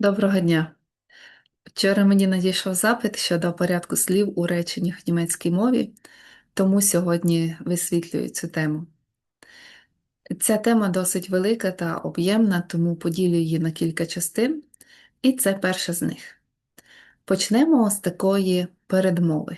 Доброго дня. Вчора мені надійшов запит щодо порядку слів у реченнях в німецькій мові, тому сьогодні висвітлюю цю тему. Ця тема досить велика та об'ємна, тому поділю її на кілька частин, і це перша з них. Почнемо з такої передмови.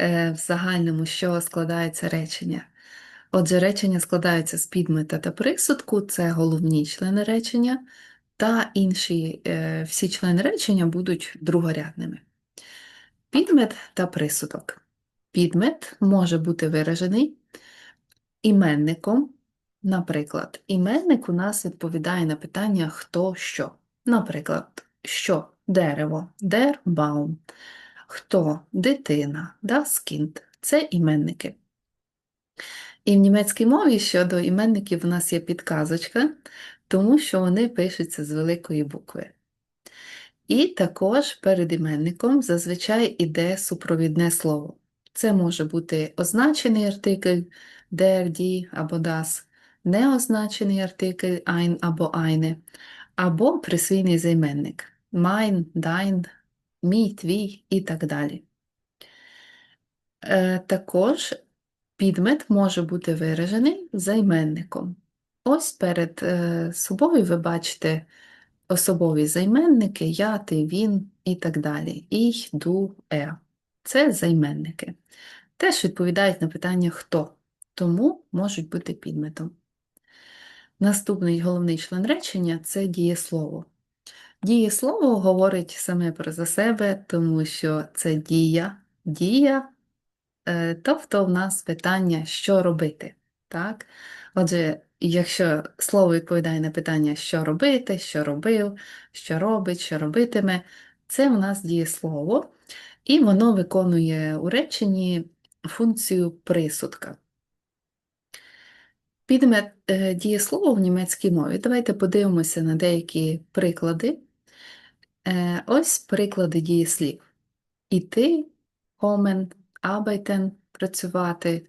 Е, В загальному, чого складається речення. Отже, речення складаються з підмета та присудку, це головні члени речення, та інші е, всі члени речення будуть другорядними. Підмет та присудок. Підмет може бути виражений іменником. Наприклад, іменник у нас відповідає на питання хто що. Наприклад, що дерево, der Baum, хто дитина, das Kind – це іменники. І в німецькій мові щодо іменників у нас є підказочка, тому що вони пишуться з великої букви. І також перед іменником зазвичай іде супровідне слово. Це може бути означений артикль der, die або das, неозначений артикль ein або eine, або присвійний займенник mein, dein, мій, твій і так далі. Е, Також підмет може бути виражений займенником. Ось перед е, собою ви бачите особові займенники я, ти, він і так далі. Ich, du, er. Це займенники. Теж відповідають на питання хто, тому можуть бути підметом. Наступний головний член речення це дієслово. Дієслово говорить саме про за себе, тому що це дія, дія, е, тобто в нас питання, що робити. Так? Отже, якщо слово відповідає на питання, що робити, що робив, що робить, що робитиме, це у нас дієслово, і воно виконує у реченні функцію присудка. Підмет е, дієслово в німецькій мові. Давайте подивимося на деякі приклади. Е, Ось приклади дієслів. Іти, kommen, arbeiten – працювати,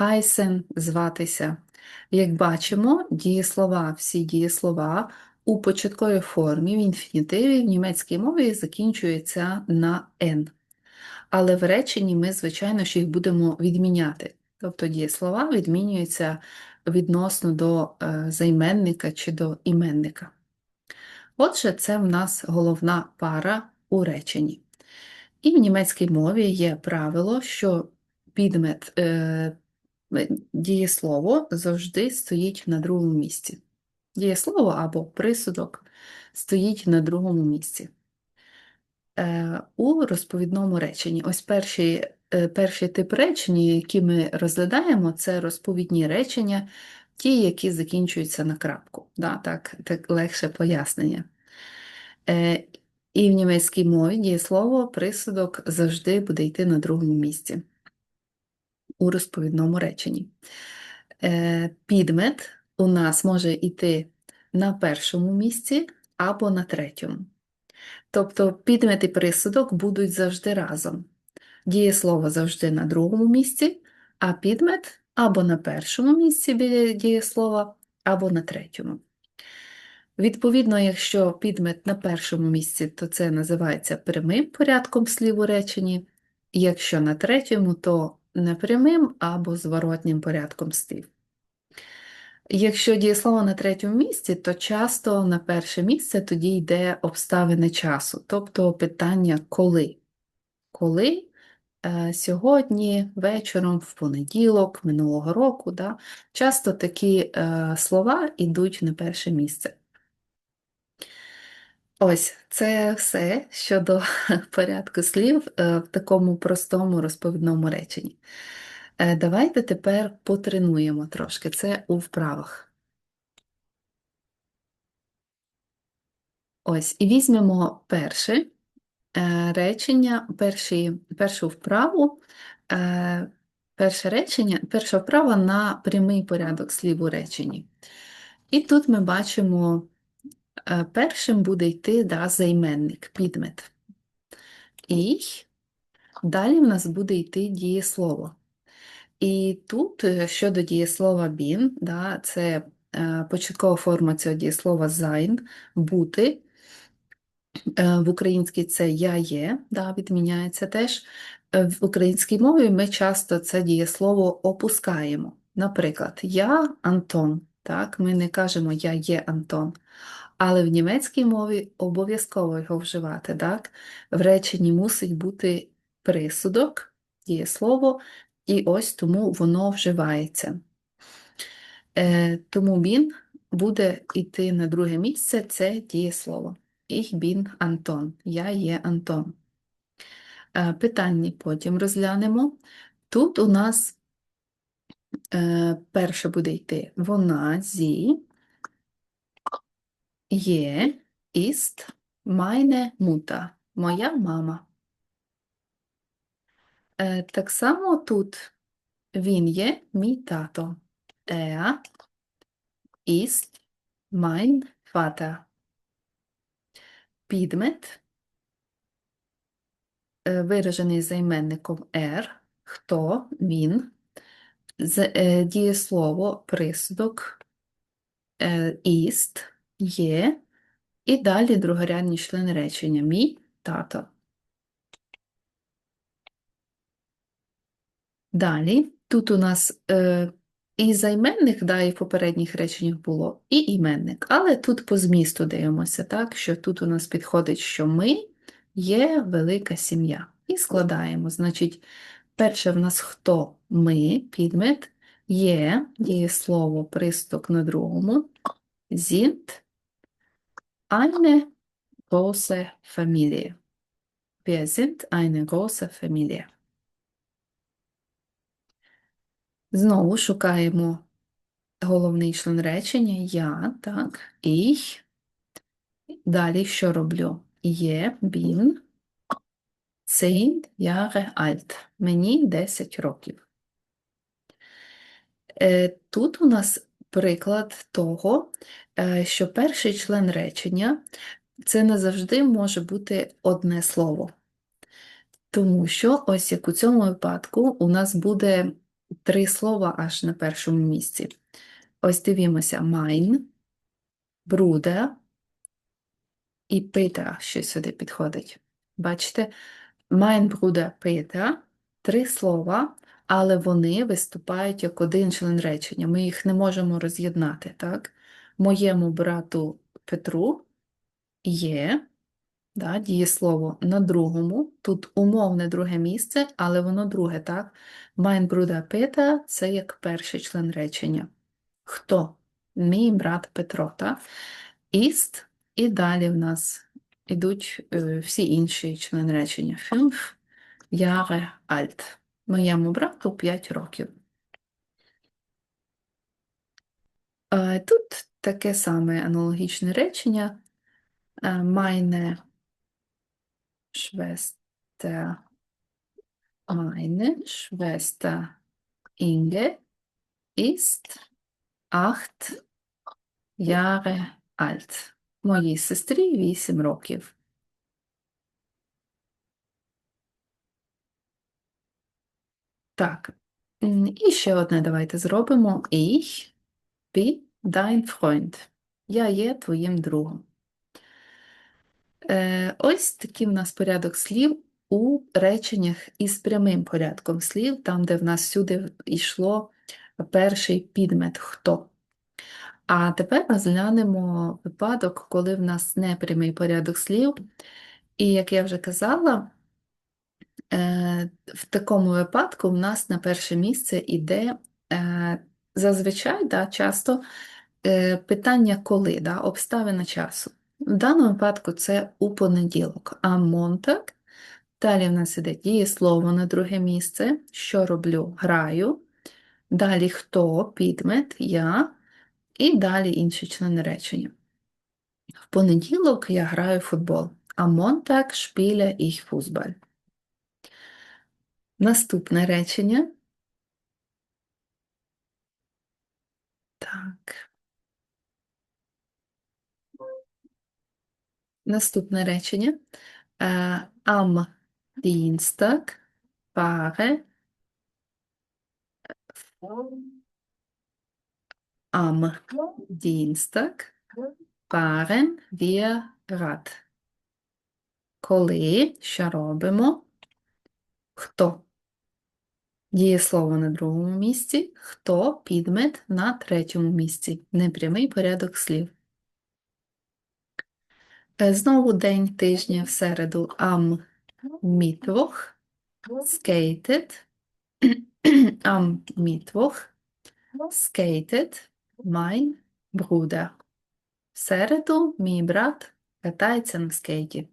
heißen – зватися. Як бачимо, дієслова, всі дієслова у початковій формі, в інфінітиві в німецькій мові закінчуються на «н». Але в реченні ми, звичайно ж, їх будемо відміняти. Тобто дієслова відмінюються відносно до е, займенника чи до іменника. Отже, це в нас головна пара у реченні. І в німецькій мові є правило, що підмет е, дієслово завжди стоїть на другому місці. Дієслово або присудок стоїть на другому місці. Е, у розповідному реченні. Ось перший, е, перший тип речення, які ми розглядаємо, це розповідні речення, ті, які закінчуються на крапку. Да, так, так легше пояснення. Е, І в німецькій мові дієслово присудок завжди буде йти на другому місці у розповідному реченні. Е, Підмет у нас може йти на першому місці або на третьому. Тобто підмет і присудок будуть завжди разом. Дієслово завжди на другому місці, а підмет або на першому місці біля дієслова, або на третьому. Відповідно, якщо підмет на першому місці, то це називається прямим порядком слів у реченні, якщо на третьому, то непрямим або зворотнім порядком слів. Якщо дієслово на третьому місці, то часто на перше місце тоді йде обставини часу, тобто питання коли. Коли е, сьогодні, вечором, в понеділок, минулого року, да, часто такі е, слова йдуть на перше місце. Ось це все щодо порядку слів е, в такому простому розповідному реченні. Е, Давайте тепер потренуємо трошки це у вправах. Ось, і візьмемо перше е, речення, перші, першу вправу, перше речення, перша вправа на прямий порядок слів у реченні. І тут ми бачимо, першим буде йти да, займенник, підмет. І далі в нас буде йти дієслово. І тут е, щодо дієслова bin, да, це е, початкова форма цього дієслова sein, бути. Е, В українській це я є, да, відміняється теж. Е, В українській мові ми часто це дієслово опускаємо. Наприклад, я Антон. Так, ми не кажемо я є Антон. Але в німецькій мові обов'язково його вживати. Так? В реченні мусить бути присудок, дієслово, і ось тому воно вживається. Е, тому він буде йти на друге місце це дієслово. Ich bin Антон. Я є Антон. Е, питання потім розглянемо. Тут у нас е, перше буде йти вона, зі, є, іст, meine Mutter, моя мама. Е, так само тут він є мій тато. Er ist mein Vater. Підмет е, виражений займенником er, хто, він, е, дієслово, присудок, ist, є, і далі другорядні члени речення мій тато. Далі, тут у нас е, і займенник, да, і в попередніх реченнях було, і іменник. Але тут по змісту дивимося, так, що тут у нас підходить, що ми є велика сім'я. І складаємо. Значить, перше в нас хто ми, підмет, є, дієслово, приступ на другому, sind eine große Familie. Wir sind eine große Familie. Знову шукаємо головний член речення я, так, ich. Далі що роблю? Є, bin, zehn Jahre alt. Мені 10 років. Тут у нас приклад того, е, що перший член речення це не завжди може бути одне слово. Тому що, ось як у цьому випадку, у нас буде три слова аж на першому місці. Ось дивімося: mein, Bruder і Peter, що сюди підходить. Бачите, mein Bruder Peter – три слова, але вони виступають як один член речення. Ми їх не можемо роз'єднати, так? Моєму брату Петру є да, дієслово на другому, тут умовне друге місце, але воно друге, так? Mein Bruder Peter – це як перший член речення. Хто? Мій брат Петро, так? Ist, і далі в нас ідуть е, всі інші члени речення. Fünf Jahre alt. Моєму брату 5 років. Е, Тут таке саме аналогічне речення. Е, Meine Schwester, meine Schwester Inge ist acht Jahre alt. Моїй сестрі 8 років. Так, і ще одне давайте зробимо. Ich bin dein Freund. Я є твоїм другом. Е, ось такий в нас порядок слів у реченнях із прямим порядком слів, там, де в нас сюди йшло перший підмет «хто». А тепер розглянемо випадок, коли в нас непрямий порядок слів. І, як я вже казала, в такому випадку в нас на перше місце йде е, зазвичай, да, часто е, питання коли, да, обставина часу. В даному випадку це у понеділок, а монтак. Далі в нас іде дієслово на друге місце. Що роблю? Граю. Далі хто, підмет, я, і далі інші члени речення. В понеділок я граю в футбол, а монтак spiele ich Fußball. Наступне речення. Так. Наступне речення. Am Dienstag fahre Am Dienstag fahren wir Rad. Коли, що робимо? Хто? Дієслово на другому місці, хто підмет на третьому місці. Непрямий порядок слів. Е, Знову день тижня в середу am Mittwoch skated am Mittwoch skated mein Bruder. В середу мій брат катається на скейті.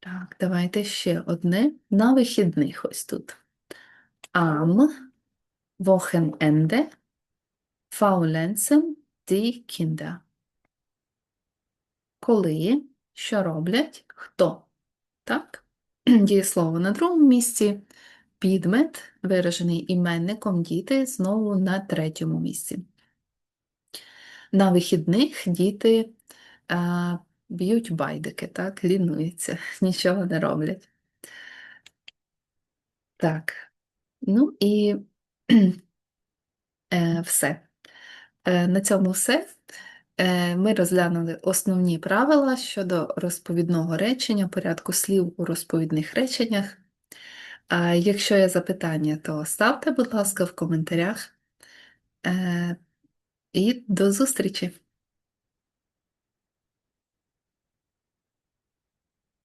Е, так, давайте ще одне. На вихідних ось тут. Am Wochenende faulenzen die Kinder. Коли, що роблять, хто? Так? Дієслово на другому місці. Підмет, виражений іменником діти, знову на третьому місці. На вихідних діти а, б'ють байдики, так, лінуються, нічого не роблять. Так, ну і е, все. Е, на цьому все. Е, Ми розглянули основні правила щодо розповідного речення, порядку слів у розповідних реченнях. Якщо є запитання, то ставте, будь ласка, в коментарях. І до зустрічі!